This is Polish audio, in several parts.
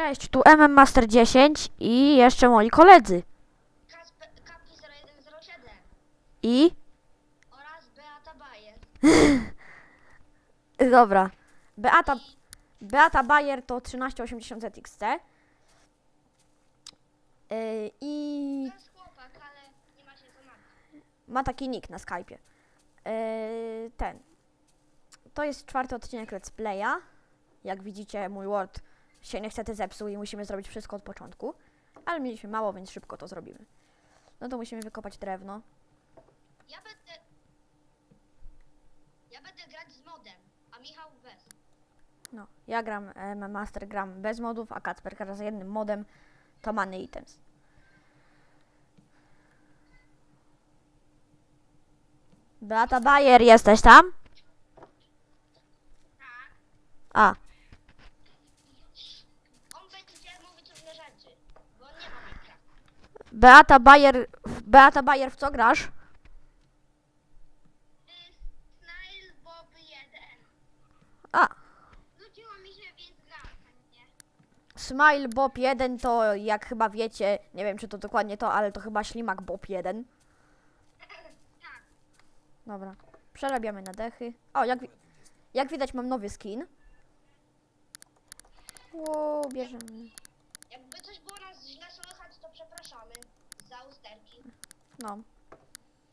Cześć, tu MM Master 10 i jeszcze moi koledzy. Kapi 0107 I? oraz Beata Bayer. Dobra. Beata, Beata Bayer to 1380 ZXC. Yy, I To jest chłopak, ale nie ma się co martwić. ma taki nick na Skype'ie. Yy, ten. To jest czwarty odcinek Let's Playa. Jak widzicie, mój Word się niestety zepsuł i musimy zrobić wszystko od początku. Ale mieliśmy mało, więc szybko to zrobimy. No to musimy wykopać drewno. Ja będę... Ja będę grać z modem, a Michał bez. No, ja gram e, Master gram bez modów, a Kacper gra z jednym modem, to Money Items. Beata Bayer, jesteś tam? Tak. A, On będzie mówić różne rzeczy, bo on nie ma Minecraft. Beata Bayer, Beata Bayer w co grasz? Snail Bob 1. A, Nudziło mi się, więc gram, nie? Smile Bob 1 to jak chyba wiecie, nie wiem czy to dokładnie to, ale to chyba Ślimak Bob 1. Tak. Dobra, przerabiamy na dechy. O, jak, wi- jak widać mam nowy skin. Wow, bierzemy. Jakby coś było nas źle słychać, to przepraszamy za usterki. No,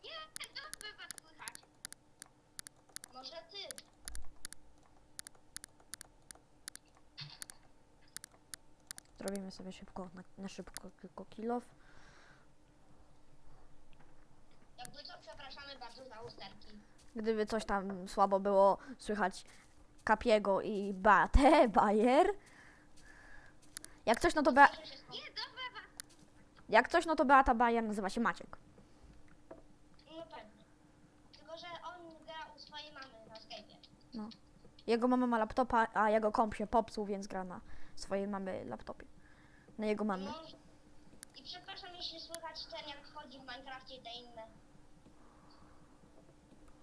Nie, dobrze was słychać. Może ty. Zrobimy sobie szybko, na, na szybko tylko kilof. Jakby co, przepraszamy bardzo za usterki. Gdyby coś tam słabo było słychać Kapiego i Beatę Bayer. Jak coś, no to Be Nie, dobrze was. Jak coś, no to Beata Bayer nazywa się Maciek. No pewnie. Tylko, że on gra u swojej mamy na Skype'ie. Jego mama ma laptopa, a jego komp się popsuł, więc gra na swojej mamy laptopie. Na jego mamy. No. I przepraszam, jeśli słychać ten, jak wchodzi w Minecrafcie i te inne.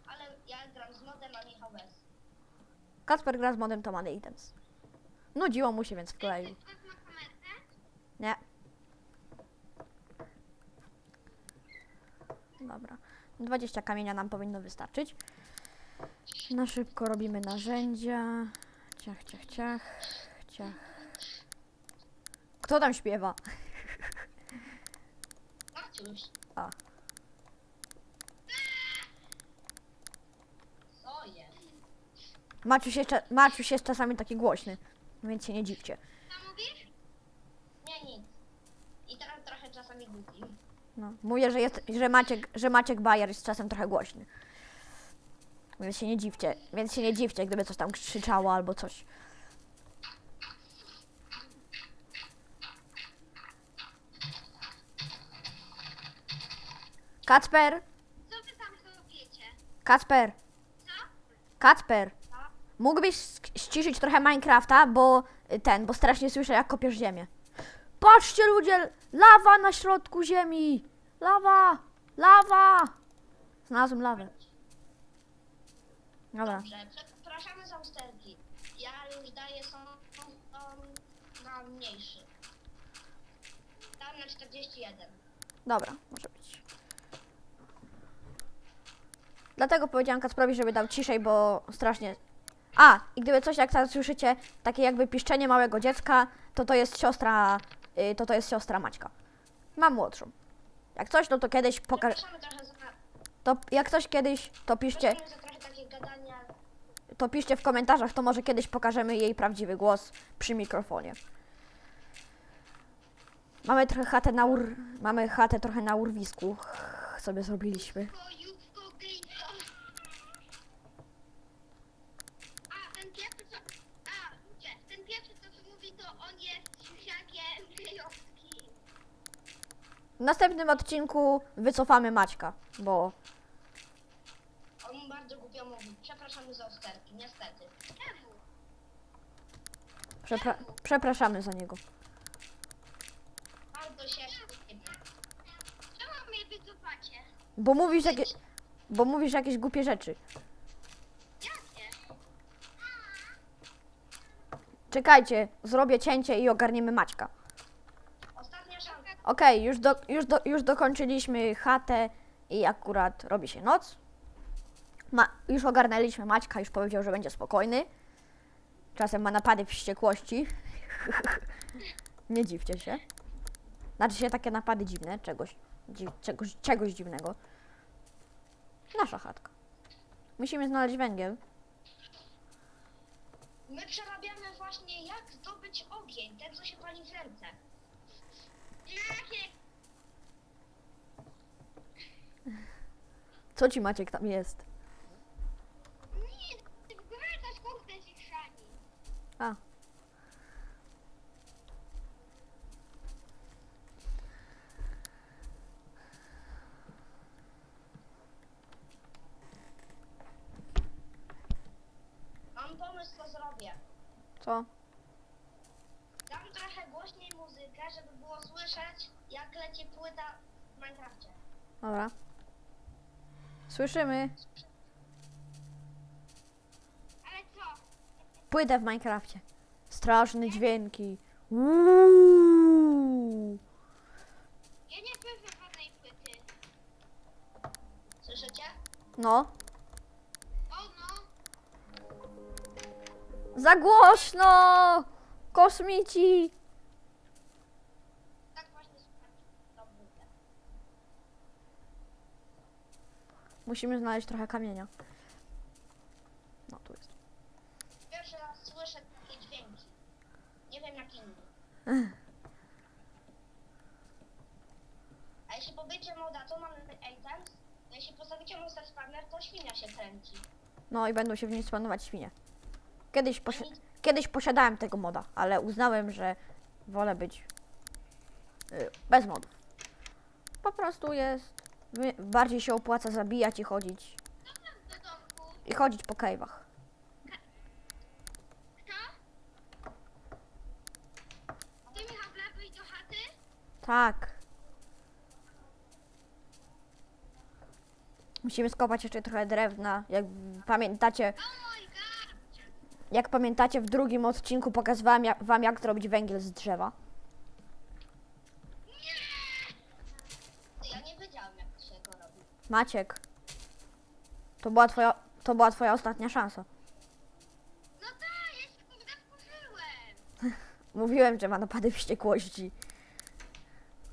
Ale ja gram z modem, a Michał bez. Kacper gra z modem to Money Items. Nudziło mu się, więc wkleił. Ktoś ma kamerkę? Nie. Dobra. 20 kamienia nam powinno wystarczyć. Na szybko robimy narzędzia. Ciach, ciach, ciach. Ciach. Kto tam śpiewa? A. Maciuś, jeszcze, Maciuś jest czasami taki głośny, więc się nie dziwcie. Co mówisz? Nie, nic. I teraz trochę czasami głupi. No. Mówię, że, jest, że, Maciek, że Maciek Bajer jest czasem trochę głośny. Więc się nie dziwcie. Więc się nie dziwcie, gdyby coś tam krzyczało albo coś. Kacper! Co wy tam robicie? Kacper! Co? Kacper! Co? Mógłbyś ściszyć trochę Minecrafta, bo ten, bo strasznie słyszę jak kopiesz ziemię. Patrzcie ludzie! Lawa na środku ziemi! Lawa! Lawa! Znalazłem lawę. Dobra. Dobrze, przepraszamy za usterki. Ja już daję są, są na mniejszy. Dam na 41. Dobra, może być. Dlatego powiedziałam Kacprowi, żeby dał ciszej, bo strasznie... A, i gdyby coś, jak teraz słyszycie, takie jakby piszczenie małego dziecka, to to jest siostra, to to jest siostra Maćka. Mam młodszą. Jak coś, no to kiedyś pokażę, to jak coś kiedyś, to piszcie, to piszcie w komentarzach, to może kiedyś pokażemy jej prawdziwy głos przy mikrofonie. Mamy trochę chatę na ur... mamy chatę trochę na urwisku sobie zrobiliśmy. A, ten pierwszy co... A, ludzie, ten pierwszy co tu mówi, to on jest. W następnym odcinku wycofamy Maćka, bo On bardzo głupio mówi. Przepraszamy za usterki, niestety. Czemu? przepra przepraszamy za niego. Bardzo się Czemu mnie wycofacie? Bo mówisz jakieś, bo mówisz jakieś głupie rzeczy. Jakie? Czekajcie, zrobię cięcie i ogarniemy Maćka. Okej, już, do, już, do, już dokończyliśmy chatę i akurat robi się noc. Ma, już ogarnęliśmy Maćka, już powiedział, że będzie spokojny. Czasem ma napady wściekłości. Nie dziwcie się. Znaczy się takie napady dziwne, czegoś, dzi, czegoś, czegoś dziwnego. Nasza chatka. Musimy znaleźć węgiel. My przerabiamy właśnie jak zdobyć ogień, ten co się pali w ręce. Co ci Maciek tam jest? Nie, ty kurde. A. Mam pomysł co zrobię. Co? Muzykę, żeby było słyszeć jak leci płyta w Minecrafcie. Dobra. Słyszymy Ale co? płytę w Minecrafcie. Straszne dźwięki. Uuuu. Ja nie słyszę żadnej płyty. Słyszycie? No. O no. Za głośno! Kosmici! Tak właśnie słychać tą płytę. Musimy znaleźć trochę kamienia. No, tu jest. Pierwszy raz słyszę takie dźwięki. Nie wiem jak inni. A jeśli powiecie moda, to mamy items, a jeśli postawicie monster spawner, to świnia się kręci. No i będą się w niej spanować świnie. Kiedyś, posi- Ani- kiedyś posiadałem tego moda, ale uznałem, że wolę być y, bez modów. Po prostu jest. Bardziej się opłaca zabijać i chodzić. I chodzić po chaty? Tak. Musimy skopać jeszcze trochę drewna. Jak pamiętacie, jak pamiętacie w drugim odcinku pokazywałem ja- wam jak zrobić węgiel z drzewa. Ty, ja nie wiedziałem jak się go robi. Maciek. To była twoja, to była twoja ostatnia szansa. No tak, ja się kurde wkurzyłem. Mówiłem, że ma napady wściekłości.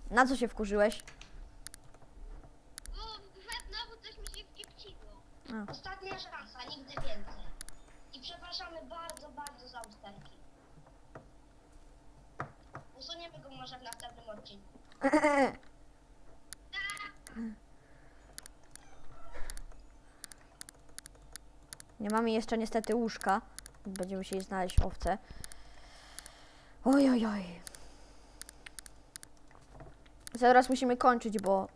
Na co się wkurzyłeś? Bo w grze znowu coś mi się wkiepciło. A. Ostatnia szansa, nigdy więcej. I przepraszamy bardzo, bardzo za usterki. Usuniemy go może w następnym odcinku. Nie mamy jeszcze niestety łóżka. Będziemy musieli znaleźć owce. Oj, oj, oj. Zaraz musimy kończyć, bo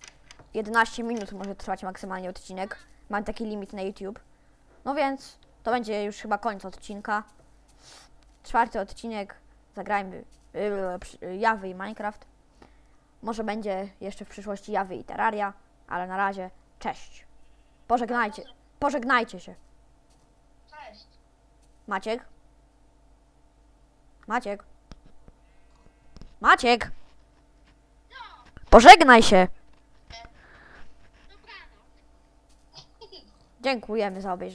11 minut może trwać maksymalnie odcinek. Mam taki limit na YouTube. No więc to będzie już chyba koniec odcinka. Czwarty odcinek. Zagrajmy yy, Jawy i Minecraft. Może będzie jeszcze w przyszłości Jawy i Terraria, ale na razie cześć. Pożegnajcie, pożegnajcie się. Maciek? Maciek? Maciek? Pożegnaj się! Dziękujemy za obejrzenie.